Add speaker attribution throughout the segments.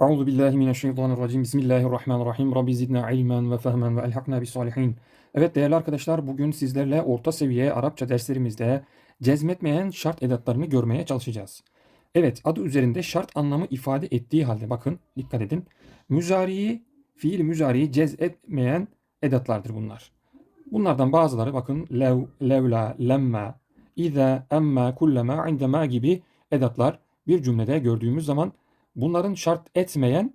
Speaker 1: Euzu billahi mineşşeytanirracim. Bismillahirrahmanirrahim. Rabbi zidna ilmen ve fehmen ve elhakna bis salihin. Evet değerli arkadaşlar bugün sizlerle orta seviye Arapça derslerimizde cezmetmeyen şart edatlarını görmeye çalışacağız. Evet adı üzerinde şart anlamı ifade ettiği halde bakın dikkat edin. Müzariyi, fiil müzariyi cezmetmeyen edatlardır bunlar. Bunlardan bazıları bakın lev, levla, lemma, iza, emma, kullema, indema gibi edatlar bir cümlede gördüğümüz zaman bunların şart etmeyen,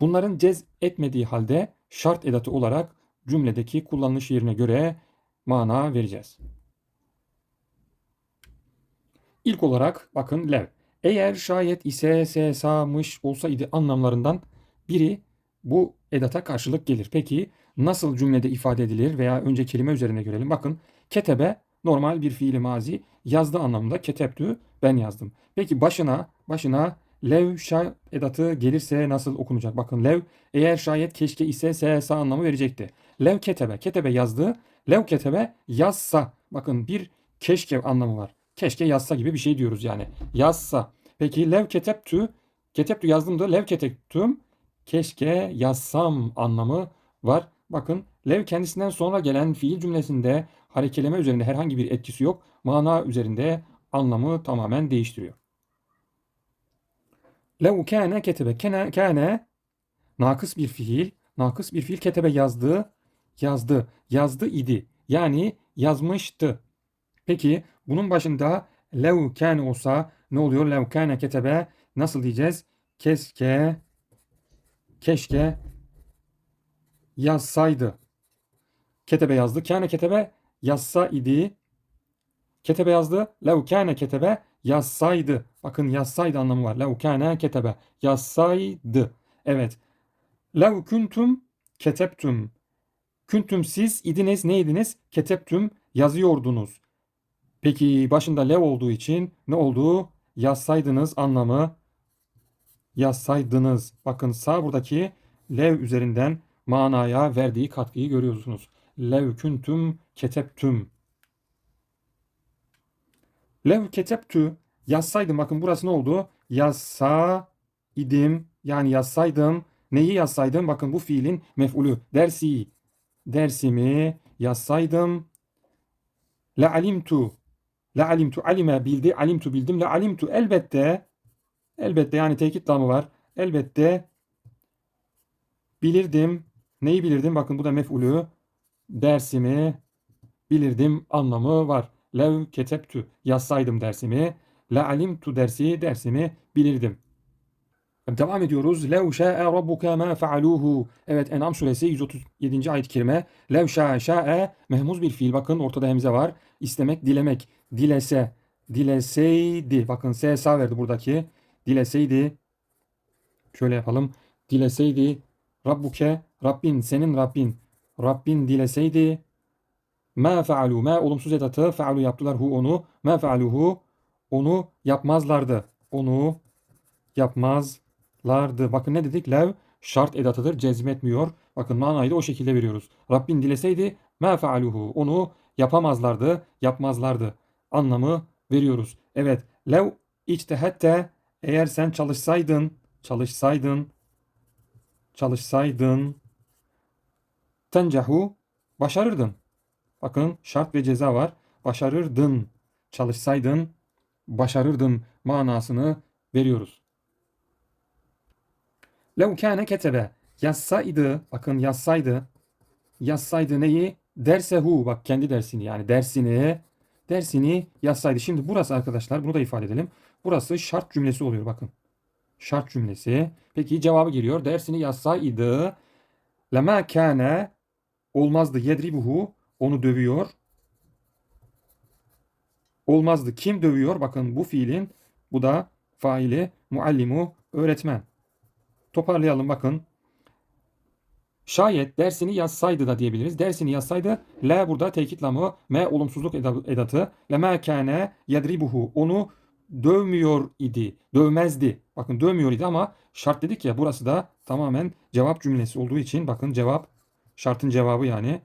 Speaker 1: bunların cez etmediği halde şart edatı olarak cümledeki kullanılış yerine göre mana vereceğiz. İlk olarak bakın lev. Eğer şayet ise, se, olsaydı anlamlarından biri bu edata karşılık gelir. Peki nasıl cümlede ifade edilir veya önce kelime üzerine görelim. Bakın ketebe normal bir fiili mazi yazdı anlamında ketebtü ben yazdım. Peki başına başına lev şa edatı gelirse nasıl okunacak? Bakın lev eğer şayet keşke ise se sa anlamı verecekti. Lev ketebe ketebe yazdı. Lev ketebe yazsa bakın bir keşke anlamı var. Keşke yazsa gibi bir şey diyoruz yani. Yazsa. Peki lev ketebtü ketebtü yazdım da lev ketebtüm keşke yazsam anlamı var. Bakın lev kendisinden sonra gelen fiil cümlesinde harekeleme üzerinde herhangi bir etkisi yok. Mana üzerinde anlamı tamamen değiştiriyor. Lev kâne ketebe. Kâne, kâne nakıs bir fiil. Nakıs bir fiil ketebe yazdı. Yazdı. Yazdı idi. Yani yazmıştı. Peki bunun başında lev kâne olsa ne oluyor? Lev kâne ketebe nasıl diyeceğiz? Keşke keşke yazsaydı. Ketebe yazdı. Kâne ketebe yazsa idi. Ketebe yazdı. Lev kâne ketebe yazsaydı. Bakın yazsaydı anlamı var. Lev kâne ketebe yazsaydı. Evet. Lev kuntum ketebtum. Kuntum siz idiniz neydiniz? Ketebtum yazıyordunuz. Peki başında lev olduğu için ne oldu? Yazsaydınız anlamı yazsaydınız. Bakın sağ buradaki lev üzerinden manaya verdiği katkıyı görüyorsunuz. Lev kuntum ketebtum. Lev ketebtü yazsaydım bakın burası ne oldu? Yazsa idim yani yazsaydım. Neyi yazsaydım? Bakın bu fiilin mef'ulü. Dersi. Dersimi yazsaydım. La alimtu. La alimtu alime bildi. Alimtu bildim. La alimtu elbette. Elbette yani tekit damı var. Elbette bilirdim. Neyi bilirdim? Bakın bu da mef'ulü. Dersimi bilirdim anlamı var. Lev ketebtü yazsaydım dersimi. La alimtu dersi dersimi bilirdim. Devam ediyoruz. Lev şa'e rabbuka ma fealuhu. Evet En'am suresi 137. ayet-i kerime. Lev şa'e şa'e mehmuz bir fiil. Bakın ortada hemze var. İstemek, dilemek. Dilese, dileseydi. Bakın S sağ verdi buradaki. Dileseydi. Şöyle yapalım. Dileseydi. Rabbuke, Rabbin, senin Rabbin. Rabbin dileseydi. Ma fealu. Ma olumsuz edatı. Fealu yaptılar hu onu. Ma fealuhu. Onu yapmazlardı. Onu yapmazlardı. Bakın ne dedik? Lev şart edatıdır. Cezmetmiyor. Bakın manayı da o şekilde veriyoruz. Rabbin dileseydi ma fealuhu. Onu yapamazlardı. Yapmazlardı. Anlamı veriyoruz. Evet. Lev içtehette eğer sen çalışsaydın çalışsaydın çalışsaydın tencehu başarırdın. Bakın şart ve ceza var. Başarırdın. Çalışsaydın başarırdın manasını veriyoruz. Lev kâne ketebe yazsaydı bakın yazsaydı yazsaydı neyi? Dersehu bak kendi dersini yani dersini dersini yazsaydı. Şimdi burası arkadaşlar bunu da ifade edelim. Burası şart cümlesi oluyor bakın. Şart cümlesi. Peki cevabı geliyor. Dersini yazsaydı lema kâne olmazdı yedribuhu onu dövüyor. Olmazdı. Kim dövüyor? Bakın bu fiilin bu da faili muallimu öğretmen. Toparlayalım bakın. Şayet dersini yazsaydı da diyebiliriz. Dersini yazsaydı la burada tekit lamı me olumsuzluk edatı le ma kâne yedribuhu onu dövmüyor idi. Dövmezdi. Bakın dövmüyor idi ama şart dedik ya burası da tamamen cevap cümlesi olduğu için bakın cevap şartın cevabı yani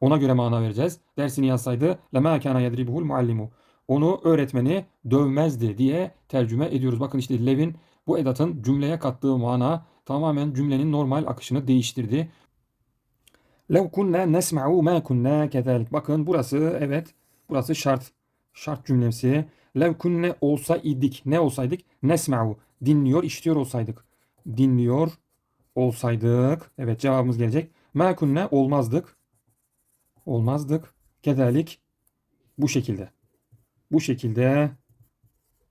Speaker 1: ona göre mana vereceğiz. Dersini yazsaydı lema kana yedribuhul muallimu. onu öğretmeni dövmezdi diye tercüme ediyoruz. Bakın işte Lev'in bu edatın cümleye kattığı mana tamamen cümlenin normal akışını değiştirdi. Lev kunna nesma'u ma kunna kezalik. Bakın burası evet burası şart. Şart cümlesi. Lev kunne olsa idik. Ne olsaydık? Nesma'u. Dinliyor, işitiyor olsaydık. Dinliyor olsaydık. Evet cevabımız gelecek. Ma kunne olmazdık. Olmazdık. Kezalik. Bu şekilde. Bu şekilde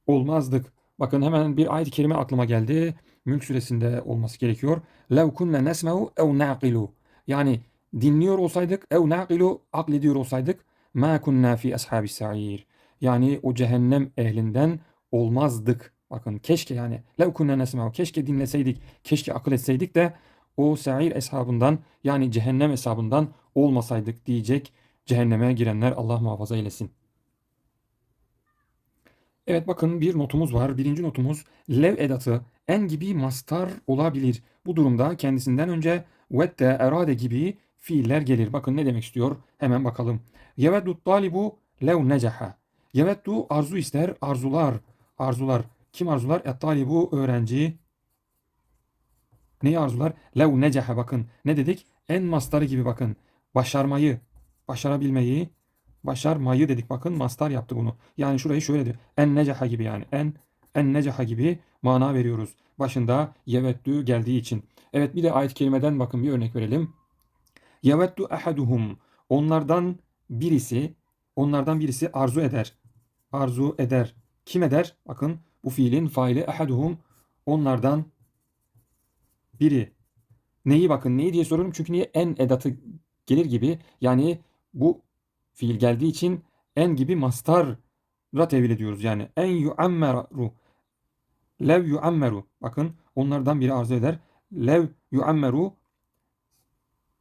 Speaker 1: olmazdık. Bakın hemen bir ayet-i kerime aklıma geldi. Mülk suresinde olması gerekiyor. Lev kunne nesme'u ev naqilu. Yani dinliyor olsaydık ev naqilu aklediyor olsaydık ma kunna fi ashabis sa'ir. Yani o cehennem ehlinden olmazdık. Bakın keşke yani lev kunne nesme'u keşke dinleseydik, keşke akıl etseydik de o sa'ir eshabından yani cehennem hesabından olmasaydık diyecek cehenneme girenler Allah muhafaza eylesin. Evet bakın bir notumuz var. Birinci notumuz lev edatı en gibi mastar olabilir. Bu durumda kendisinden önce vette, erade gibi fiiller gelir. Bakın ne demek istiyor? Hemen bakalım. Yeveddu talibu lev necaha. Yeveddu arzu ister, arzular. Arzular. Kim arzular? Et talibu öğrenci. Neyi arzular? Lev necaha bakın. Ne dedik? En mastarı gibi bakın. Başarmayı, başarabilmeyi, başarmayı dedik. Bakın mastar yaptı bunu. Yani şurayı şöyle diyor. En necaha gibi yani. En en necaha gibi mana veriyoruz. Başında yevettü geldiği için. Evet bir de ayet kelimeden bakın bir örnek verelim. Yevettu ahaduhum. Onlardan birisi, onlardan birisi arzu eder. Arzu eder. Kim eder? Bakın bu fiilin faili ahaduhum. Onlardan biri. Neyi bakın neyi diye soruyorum çünkü niye en edatı gelir gibi. Yani bu fiil geldiği için en gibi mastarla tevil ediyoruz. Yani en yuammeru. Lev yuammeru. Bakın onlardan biri arzu eder. Lev yuammeru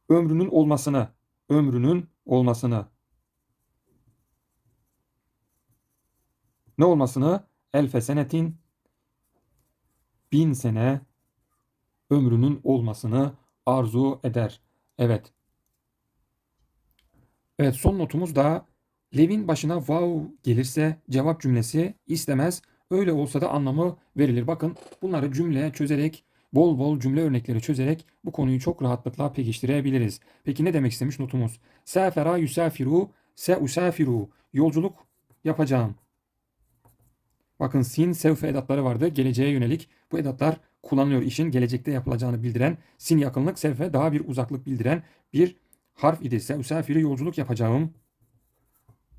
Speaker 1: ömrünün olmasını, ömrünün olmasını. Ne olmasını? Elfe senetin bin sene ömrünün olmasını arzu eder. Evet. Evet son notumuz da Lev'in başına wow gelirse cevap cümlesi istemez. Öyle olsa da anlamı verilir. Bakın bunları cümle çözerek bol bol cümle örnekleri çözerek bu konuyu çok rahatlıkla pekiştirebiliriz. Peki ne demek istemiş notumuz? Safera yusafiru se usafiru. Yolculuk yapacağım. Bakın sin sevfe edatları vardı. Geleceğe yönelik bu edatlar kullanılıyor. İşin gelecekte yapılacağını bildiren sin yakınlık sevfe daha bir uzaklık bildiren bir harf idi. Se usafiru yolculuk yapacağım.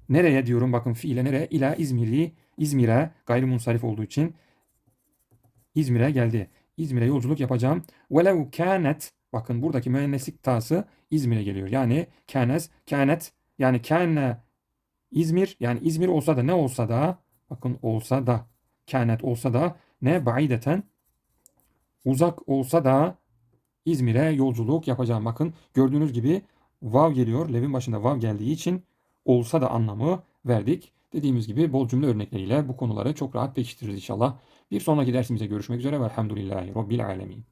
Speaker 1: Nereye diyorum bakın fiile nereye? İla İzmir'i İzmir'e gayrimunsarif olduğu için İzmir'e geldi. İzmir'e yolculuk yapacağım. Velev kânet bakın buradaki müenneslik tası İzmir'e geliyor. Yani kânes, kânet yani kâne İzmir yani İzmir olsa da ne olsa da bakın olsa da kânet olsa da ne baideten uzak olsa da İzmir'e yolculuk yapacağım. Bakın gördüğünüz gibi vav geliyor. Lev'in başında vav geldiği için olsa da anlamı verdik. Dediğimiz gibi bol cümle örnekleriyle bu konuları çok rahat pekiştiririz inşallah. Bir sonraki dersimize görüşmek üzere. Velhamdülillahi Rabbil Alemin.